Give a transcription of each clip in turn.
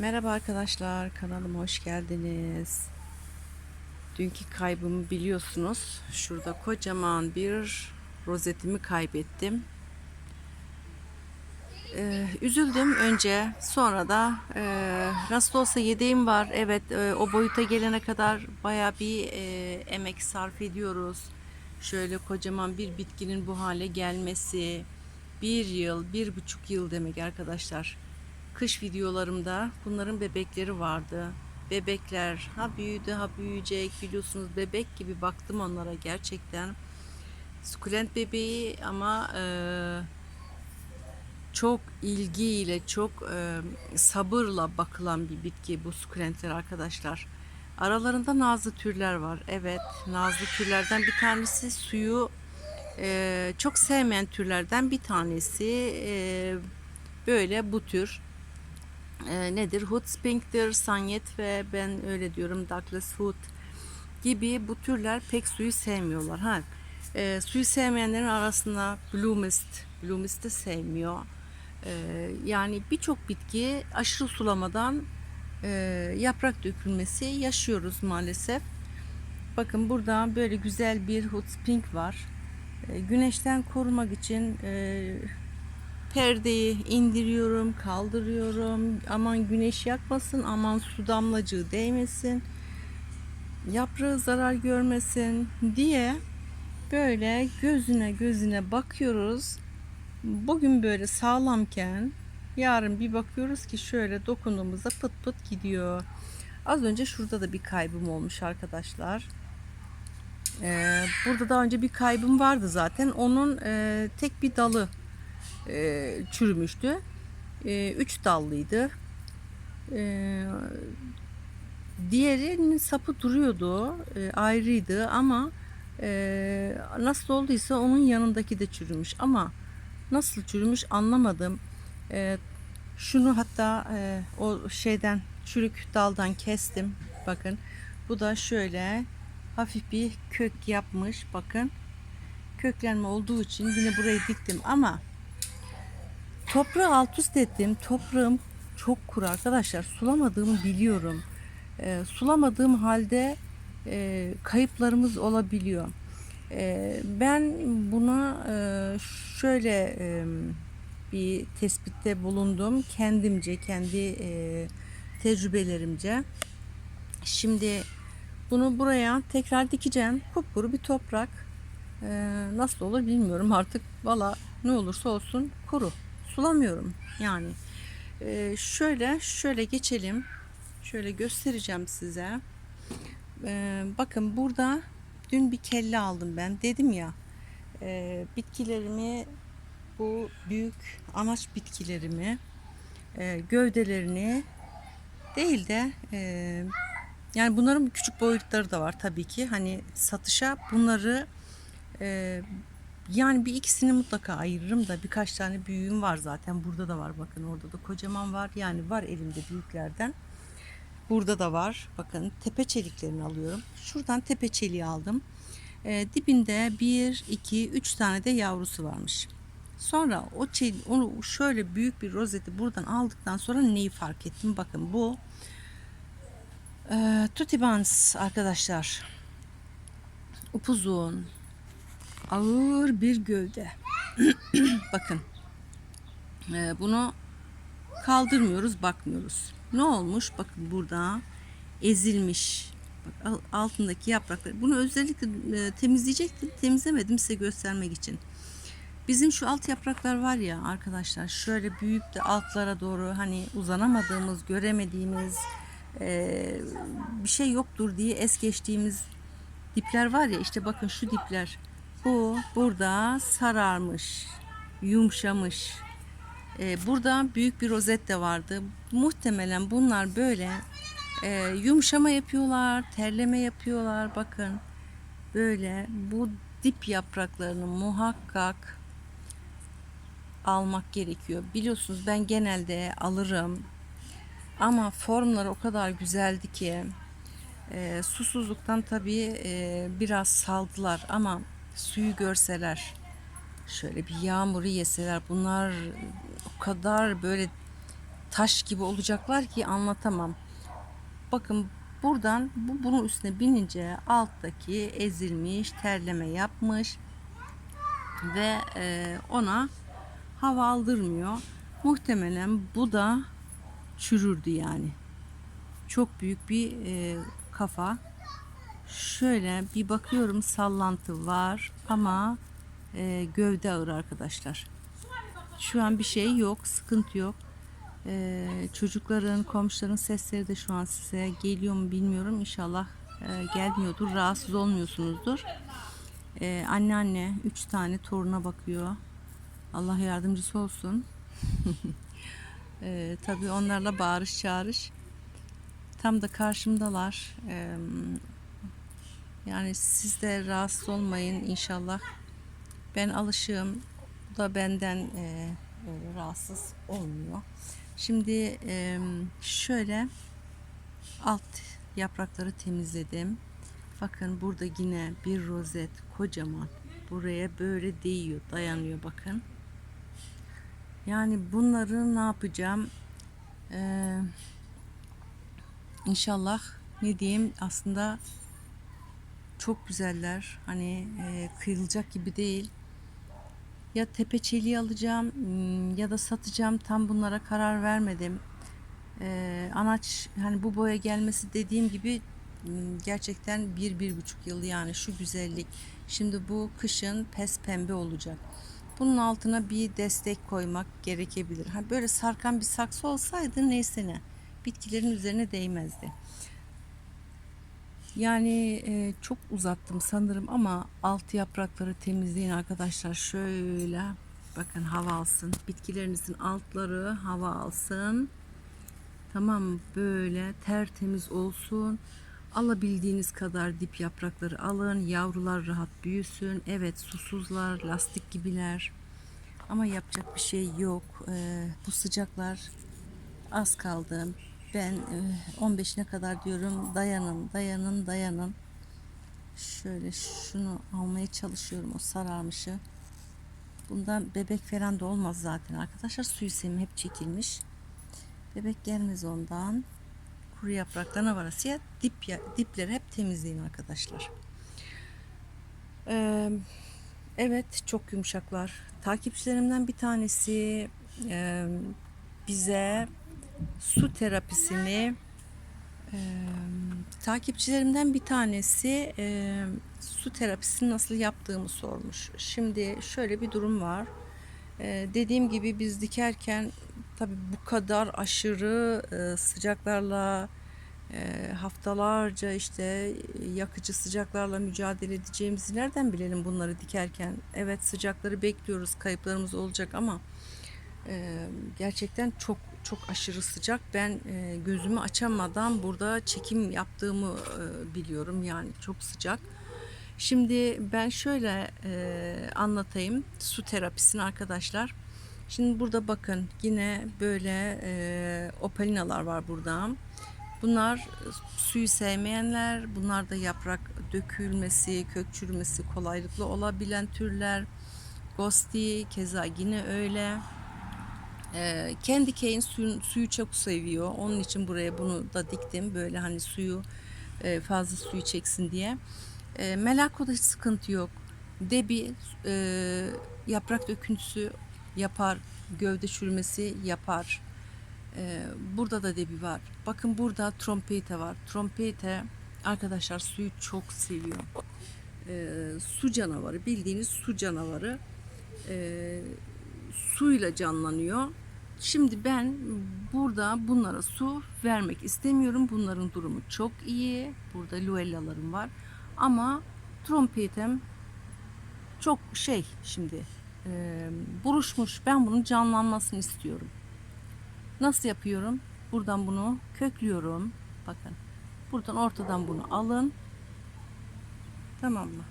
Merhaba arkadaşlar, kanalıma hoş geldiniz. Dünkü kaybımı biliyorsunuz. Şurada kocaman bir rozetimi kaybettim. Ee, üzüldüm önce, sonra da e, nasıl olsa yedeğim var. Evet, e, o boyuta gelene kadar baya bir e, emek sarf ediyoruz. Şöyle kocaman bir bitkinin bu hale gelmesi, bir yıl, bir buçuk yıl demek arkadaşlar kış videolarımda bunların bebekleri vardı. Bebekler ha büyüdü ha büyüyecek biliyorsunuz bebek gibi baktım onlara gerçekten. Sukulent bebeği ama e, çok ilgiyle çok e, sabırla bakılan bir bitki bu sukulentler arkadaşlar. Aralarında nazlı türler var. Evet nazlı türlerden bir tanesi suyu e, çok sevmeyen türlerden bir tanesi e, böyle bu tür e, nedir? Hood Spink'tir, Sanyet ve ben öyle diyorum Douglas Hood gibi bu türler pek suyu sevmiyorlar. Ha, e, suyu sevmeyenlerin arasında Blue Mist, Blue Mist de sevmiyor. E, yani birçok bitki aşırı sulamadan e, yaprak dökülmesi yaşıyoruz maalesef. Bakın burada böyle güzel bir Hood Spink var. E, güneşten korumak için e, perdeyi indiriyorum, kaldırıyorum. Aman güneş yakmasın, aman su damlacığı değmesin. Yaprağı zarar görmesin diye böyle gözüne gözüne bakıyoruz. Bugün böyle sağlamken yarın bir bakıyoruz ki şöyle dokunduğumuzda pıt pıt gidiyor. Az önce şurada da bir kaybım olmuş arkadaşlar. Ee, burada daha önce bir kaybım vardı zaten. Onun e, tek bir dalı e, çürümüştü. E, üç dallıydı. E, diğerinin sapı duruyordu. E, ayrıydı ama nasıl olduysa onun yanındaki de çürümüş. Ama nasıl çürümüş anlamadım. Şunu hatta o şeyden çürük daldan kestim. Bakın bu da şöyle hafif bir kök yapmış. Bakın köklenme olduğu için yine burayı diktim ama Toprağı alt üst ettim. Toprağım çok kuru arkadaşlar. Sulamadığımı biliyorum. E, sulamadığım halde e, kayıplarımız olabiliyor. E, ben buna e, şöyle e, bir tespitte bulundum. Kendimce, kendi e, tecrübelerimce. Şimdi bunu buraya tekrar dikeceğim. Kupkuru bir toprak. E, nasıl olur bilmiyorum artık. Valla ne olursa olsun kuru sulamıyorum yani. Ee, şöyle şöyle geçelim. Şöyle göstereceğim size. Ee, bakın burada dün bir kelle aldım ben. Dedim ya e, bitkilerimi bu büyük anaç bitkilerimi e, gövdelerini değil de e, yani bunların küçük boyutları da var tabii ki. Hani satışa bunları e, yani bir ikisini mutlaka ayırırım da birkaç tane büyüğüm var zaten. Burada da var bakın orada da kocaman var. Yani var elimde büyüklerden. Burada da var. Bakın tepe çeliklerini alıyorum. Şuradan tepe çeliği aldım. Ee, dibinde bir, iki, üç tane de yavrusu varmış. Sonra o çel, onu şöyle büyük bir rozeti buradan aldıktan sonra neyi fark ettim? Bakın bu e, tutibans arkadaşlar. Upuzun, ağır bir gövde. Bakın. Ee, bunu kaldırmıyoruz, bakmıyoruz. Ne olmuş? Bakın burada ezilmiş. Bak, altındaki yapraklar. Bunu özellikle e, temizleyecektim. Temizlemedim size göstermek için. Bizim şu alt yapraklar var ya arkadaşlar şöyle büyük de altlara doğru hani uzanamadığımız, göremediğimiz e, bir şey yoktur diye es geçtiğimiz dipler var ya işte bakın şu dipler bu burada sararmış, yumuşamış. Ee, burada büyük bir rozet de vardı. Muhtemelen bunlar böyle e, yumuşama yapıyorlar, terleme yapıyorlar. Bakın böyle bu dip yapraklarını muhakkak almak gerekiyor. Biliyorsunuz ben genelde alırım. Ama formları o kadar güzeldi ki e, susuzluktan tabii e, biraz saldılar ama suyu görseler, şöyle bir yağmuru yeseler bunlar o kadar böyle taş gibi olacaklar ki anlatamam. Bakın buradan bu bunun üstüne binince alttaki ezilmiş, terleme yapmış ve e, ona hava aldırmıyor. Muhtemelen bu da çürürdü yani. Çok büyük bir e, kafa. Şöyle bir bakıyorum sallantı var ama e, gövde ağır arkadaşlar. Şu an bir şey yok, sıkıntı yok. E, çocukların, komşuların sesleri de şu an size geliyor mu bilmiyorum. İnşallah e, gelmiyordur, rahatsız olmuyorsunuzdur. E, anneanne üç tane toruna bakıyor. Allah yardımcısı olsun. e, tabii onlarla bağırış çağırış. Tam da karşımdalar. E, yani siz de rahatsız olmayın inşallah. Ben alışığım. Bu da benden e, öyle rahatsız olmuyor. Şimdi e, şöyle alt yaprakları temizledim. Bakın burada yine bir rozet kocaman buraya böyle değiyor, dayanıyor bakın. Yani bunları ne yapacağım? Ee, inşallah ne diyeyim aslında çok güzeller. Hani e, kıyılacak gibi değil. Ya tepe çeliği alacağım hmm, ya da satacağım. Tam bunlara karar vermedim. Ee, anaç hani bu boya gelmesi dediğim gibi hmm, gerçekten bir bir buçuk yıl yani şu güzellik. Şimdi bu kışın pes pembe olacak. Bunun altına bir destek koymak gerekebilir. Ha böyle sarkan bir saksı olsaydı neyse ne. Bitkilerin üzerine değmezdi. Yani e, çok uzattım sanırım ama alt yaprakları temizleyin arkadaşlar. Şöyle bakın hava alsın. Bitkilerinizin altları hava alsın. Tamam? Böyle tertemiz olsun. Alabildiğiniz kadar dip yaprakları alın. Yavrular rahat büyüsün. Evet susuzlar, lastik gibiler. Ama yapacak bir şey yok. Ee, bu sıcaklar az kaldı. Ben e, 15'ine kadar diyorum dayanın, dayanın, dayanın. Şöyle şunu almaya çalışıyorum o sararmışı. Bundan bebek falan da olmaz zaten arkadaşlar. Suyu sevim hep çekilmiş. Bebek gelmez ondan. Kuru yapraklarına varasıya dip ya, dipleri hep temizleyin arkadaşlar. Ee, evet çok yumuşaklar. Takipçilerimden bir tanesi e, bize su terapisini e, takipçilerimden bir tanesi e, su terapisini nasıl yaptığımı sormuş. Şimdi şöyle bir durum var. E, dediğim gibi biz dikerken tabi bu kadar aşırı e, sıcaklarla e, haftalarca işte yakıcı sıcaklarla mücadele edeceğimizi nereden bilelim bunları dikerken? Evet sıcakları bekliyoruz, kayıplarımız olacak ama e, gerçekten çok çok aşırı sıcak. Ben e, gözümü açamadan burada çekim yaptığımı e, biliyorum. Yani çok sıcak. Şimdi ben şöyle e, anlatayım su terapisini arkadaşlar. Şimdi burada bakın yine böyle e, opalinalar var burada. Bunlar suyu sevmeyenler, bunlar da yaprak dökülmesi, kök çürümesi kolaylıkla olabilen türler. Gosti keza yine öyle. Ee, kendi keyin suyu, suyu çok seviyor. Onun için buraya bunu da diktim. Böyle hani suyu e, fazla suyu çeksin diye. E, Melako'da hiç sıkıntı yok. Debi e, yaprak döküntüsü yapar. Gövde çürümesi yapar. Burada da debi var. Bakın burada trompete var. Trompete arkadaşlar suyu çok seviyor. Su canavarı bildiğiniz su canavarı. Suyla canlanıyor. Şimdi ben burada bunlara su vermek istemiyorum. Bunların durumu çok iyi. Burada luellalarım var. Ama trompetem çok şey şimdi e, buruşmuş. Ben bunun canlanmasını istiyorum. Nasıl yapıyorum? Buradan bunu köklüyorum. Bakın. Buradan ortadan bunu alın. Tamam mı?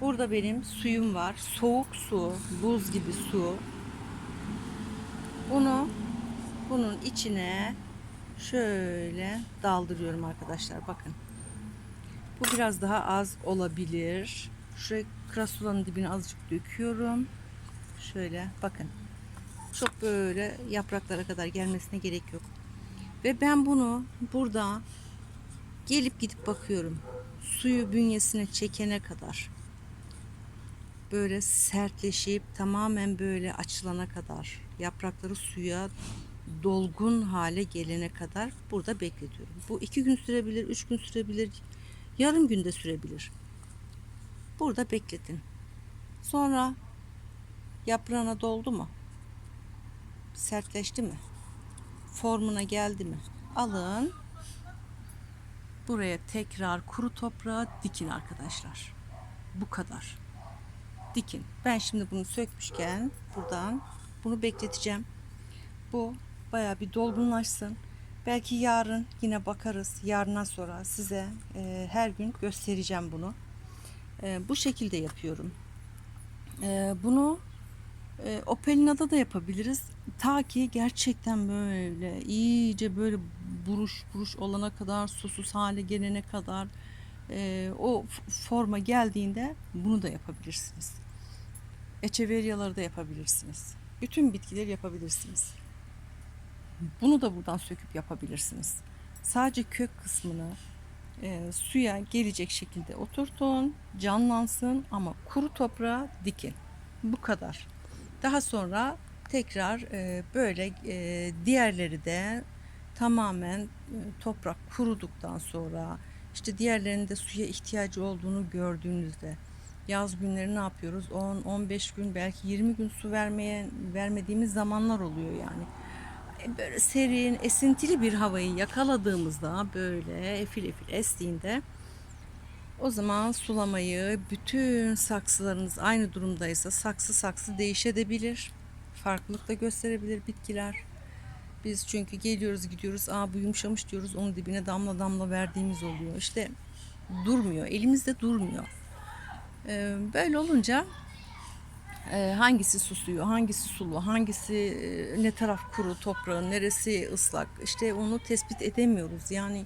Burada benim suyum var. Soğuk su, buz gibi su. Bunu bunun içine şöyle daldırıyorum arkadaşlar. Bakın. Bu biraz daha az olabilir. Şuraya krasulanın dibine azıcık döküyorum. Şöyle bakın. Çok böyle yapraklara kadar gelmesine gerek yok. Ve ben bunu burada gelip gidip bakıyorum. Suyu bünyesine çekene kadar. Böyle sertleşip tamamen böyle açılana kadar. Yaprakları suya dolgun hale gelene kadar burada bekletiyorum. Bu iki gün sürebilir, üç gün sürebilir, yarım günde sürebilir. Burada bekletin. Sonra yaprağına doldu mu? Sertleşti mi? Formuna geldi mi? Alın. Buraya tekrar kuru toprağa dikin arkadaşlar. Bu kadar. Dikin. Ben şimdi bunu sökmüşken buradan bunu bekleteceğim. Bu baya bir dolgunlaşsın. Belki yarın yine bakarız. Yarından sonra size e, her gün göstereceğim bunu. E, bu şekilde yapıyorum. E, bunu e, Opelina'da da yapabiliriz. Ta ki gerçekten böyle iyice böyle buruş buruş olana kadar susuz hale gelene kadar e, o forma geldiğinde bunu da yapabilirsiniz. Echeveryaları da yapabilirsiniz. Bütün bitkileri yapabilirsiniz. Bunu da buradan söküp yapabilirsiniz. Sadece kök kısmını e, suya gelecek şekilde oturtun, canlansın ama kuru toprağa dikin. Bu kadar. Daha sonra tekrar e, böyle e, diğerleri de tamamen e, toprak kuruduktan sonra işte diğerlerinin de suya ihtiyacı olduğunu gördüğünüzde yaz günleri ne yapıyoruz? 10-15 gün belki 20 gün su vermeye vermediğimiz zamanlar oluyor yani. E, Böyle serin, esintili bir havayı yakaladığımızda böyle efil efil estiğinde o zaman sulamayı bütün saksılarınız aynı durumdaysa saksı saksı değişebilir. Farklılık da gösterebilir bitkiler. Biz çünkü geliyoruz gidiyoruz aa bu yumuşamış diyoruz onun dibine damla damla verdiğimiz oluyor. İşte durmuyor elimizde durmuyor. Ee, böyle olunca e, hangisi susuyor, hangisi sulu, hangisi e, ne taraf kuru toprağın, neresi ıslak işte onu tespit edemiyoruz. Yani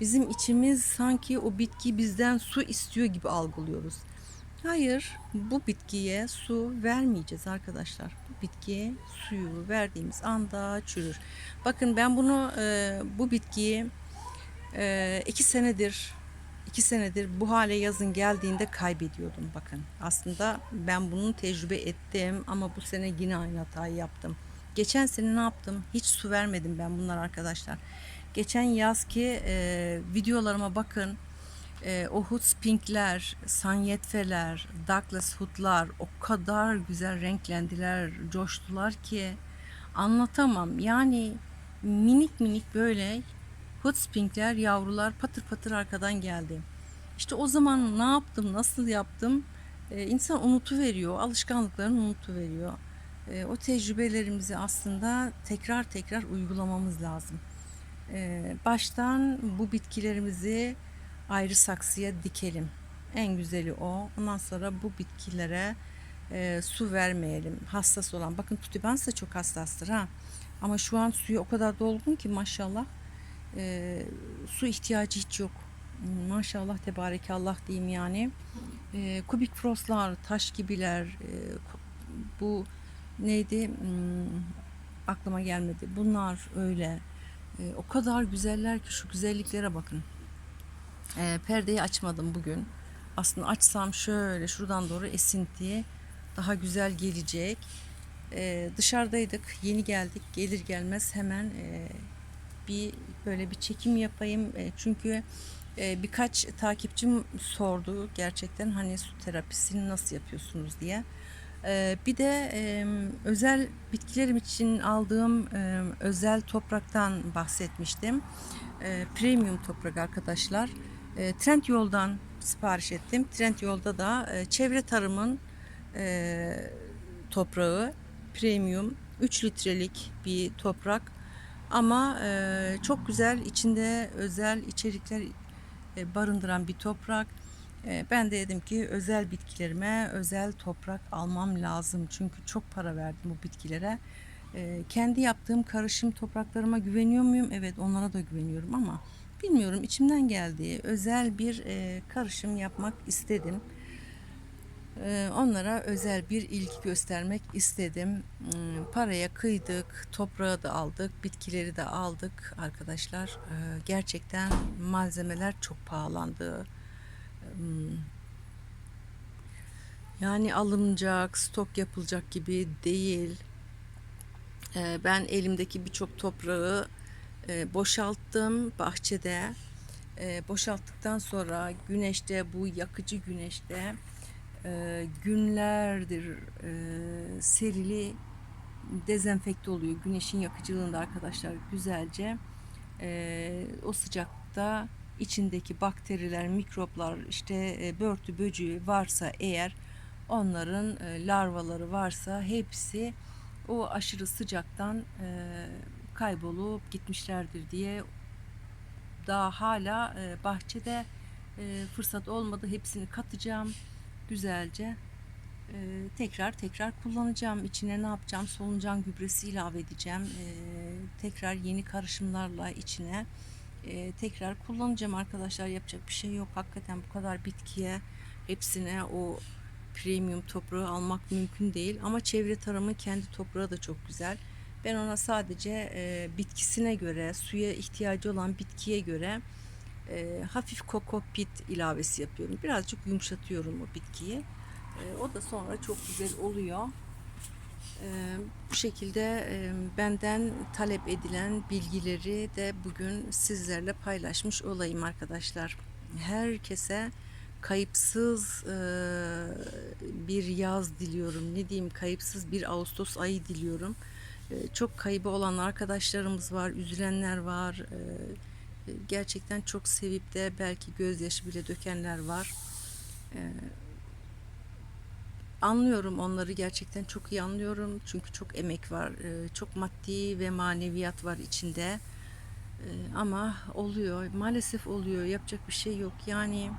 bizim içimiz sanki o bitki bizden su istiyor gibi algılıyoruz. Hayır, bu bitkiye su vermeyeceğiz arkadaşlar. Bu bitkiye suyu verdiğimiz anda çürür. Bakın ben bunu e, bu bitkiyi iki senedir iki senedir bu hale yazın geldiğinde kaybediyordum bakın. Aslında ben bunu tecrübe ettim ama bu sene yine aynı hatayı yaptım. Geçen sene ne yaptım? Hiç su vermedim ben bunlar arkadaşlar. Geçen yaz ki e, videolarıma bakın. E, o Hutspinkler, Sanyetfeler, Douglas Hutlar o kadar güzel renklendiler, coştular ki anlatamam. Yani minik minik böyle Hutspinkler yavrular patır patır arkadan geldi. İşte o zaman ne yaptım, nasıl yaptım? Ee, insan unutuveriyor, alışkanlıklarını unutuveriyor. Ee, o tecrübelerimizi aslında tekrar tekrar uygulamamız lazım. Ee, baştan bu bitkilerimizi ayrı saksıya dikelim. En güzeli o. Ondan sonra bu bitkilere e, su vermeyelim. Hassas olan. Bakın tütübans da çok hassastır ha. Ama şu an suyu o kadar dolgun ki maşallah e, su ihtiyacı hiç yok. Maşallah tebarekallah diyeyim yani. E, kubik frostlar, taş gibiler, e, bu neydi Hmm, aklıma gelmedi. Bunlar öyle. E, o kadar güzeller ki şu güzelliklere bakın. E, perdeyi açmadım bugün. Aslında açsam şöyle şuradan doğru esinti daha güzel gelecek. E, dışarıdaydık, yeni geldik. Gelir gelmez hemen e, bir böyle bir çekim yapayım. E, çünkü e, birkaç takipçim sordu gerçekten hani su terapisini nasıl yapıyorsunuz diye. E, bir de özel bitkilerim için aldığım özel topraktan bahsetmiştim. Premium toprak arkadaşlar. E, Trend Yol'dan sipariş ettim. Trend Yol'da da çevre tarımın toprağı premium 3 litrelik bir toprak ama e, çok güzel içinde özel içerikler e, barındıran bir toprak. E, ben de dedim ki özel bitkilerime özel toprak almam lazım. Çünkü çok para verdim bu bitkilere. E, kendi yaptığım karışım topraklarıma güveniyor muyum? Evet onlara da güveniyorum ama bilmiyorum içimden geldiği özel bir e, karışım yapmak istedim. Ee, onlara özel bir ilgi göstermek istedim. Hmm, Paraya kıydık, toprağı da aldık, bitkileri de aldık arkadaşlar. Ee, Gerçekten malzemeler çok pahalandı. Hmm, Yani alınacak, stok yapılacak gibi değil. Ee, Ben elimdeki birçok toprağı e, boşalttım bahçede. E, Boşalttıktan sonra güneşte, bu yakıcı güneşte e, günlerdir e, serili dezenfekte oluyor. Güneşin yakıcılığında arkadaşlar güzelce e, o sıcakta içindeki bakteriler, mikroplar, işte e, börtü böceği varsa eğer onların e, larvaları varsa hepsi o aşırı sıcaktan e, kaybolup gitmişlerdir diye daha hala e, bahçede e, fırsat olmadı. Hepsini katacağım güzelce. E, tekrar tekrar kullanacağım. İçine ne yapacağım? Solucan gübresi ilave edeceğim. E, tekrar yeni karışımlarla içine e, tekrar kullanacağım arkadaşlar. Yapacak bir şey yok. Hakikaten bu kadar bitkiye hepsine o premium toprağı almak mümkün değil. Ama çevre tarımın kendi toprağı da çok güzel. Ben ona sadece e, bitkisine göre, suya ihtiyacı olan bitkiye göre e, hafif kokopit ilavesi yapıyorum. Birazcık yumuşatıyorum o bitkiyi. E, o da sonra çok güzel oluyor. E, bu şekilde e, benden talep edilen bilgileri de bugün sizlerle paylaşmış olayım arkadaşlar. Herkese kayıpsız e, bir yaz diliyorum. Ne diyeyim kayıpsız bir Ağustos ayı diliyorum. E, çok kaybı olan arkadaşlarımız var, üzülenler var. E, gerçekten çok sevip de belki gözyaşı bile dökenler var. E, anlıyorum onları gerçekten çok iyi anlıyorum. Çünkü çok emek var, e, çok maddi ve maneviyat var içinde. E, ama oluyor, maalesef oluyor. Yapacak bir şey yok. Yani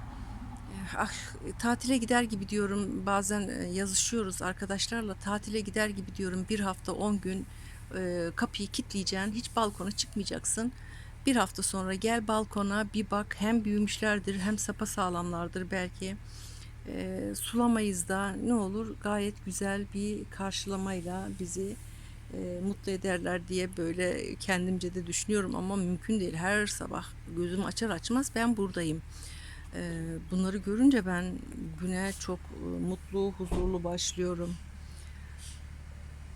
ah, tatile gider gibi diyorum bazen e, yazışıyoruz arkadaşlarla tatile gider gibi diyorum bir hafta 10 gün e, kapıyı kilitleyeceksin hiç balkona çıkmayacaksın bir hafta sonra gel balkona bir bak hem büyümüşlerdir hem sapa sağlamlardır belki e, sulamayız da ne olur gayet güzel bir karşılamayla bizi e, mutlu ederler diye böyle kendimce de düşünüyorum ama mümkün değil her sabah gözüm açar açmaz ben buradayım. Ee, bunları görünce ben güne çok e, mutlu, huzurlu başlıyorum.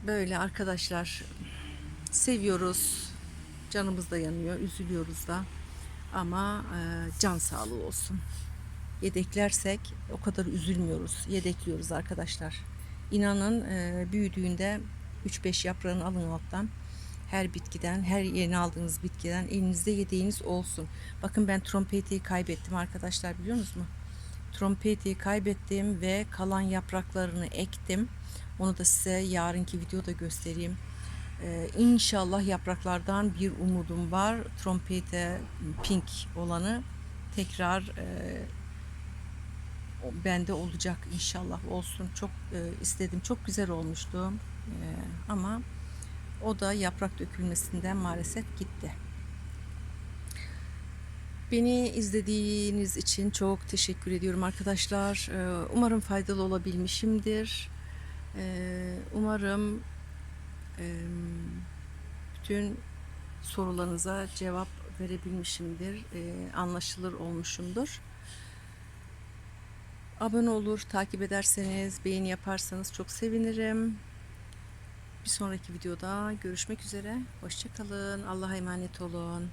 Böyle arkadaşlar seviyoruz. Canımız da yanıyor, üzülüyoruz da. Ama e, can sağlığı olsun. Yedeklersek o kadar üzülmüyoruz. Yedekliyoruz arkadaşlar. İnanın e, büyüdüğünde 3-5 yaprağını alın alttan her bitkiden, her yeni aldığınız bitkiden elinizde yedeğiniz olsun. Bakın ben trompetiyi kaybettim arkadaşlar biliyor musunuz? Trompetiyi kaybettim ve kalan yapraklarını ektim. Onu da size yarınki videoda göstereyim. Ee, inşallah yapraklardan bir umudum var. Trompete pink olanı tekrar e, bende olacak inşallah olsun. Çok e, istedim. Çok güzel olmuştu. E, ama o da yaprak dökülmesinden maalesef gitti. Beni izlediğiniz için çok teşekkür ediyorum arkadaşlar. Umarım faydalı olabilmişimdir. Umarım bütün sorularınıza cevap verebilmişimdir. Ee, anlaşılır olmuşumdur. Abone olur, takip ederseniz, beğeni yaparsanız çok sevinirim. Bir sonraki videoda görüşmek üzere. Hoşçakalın. Allah'a emanet olun.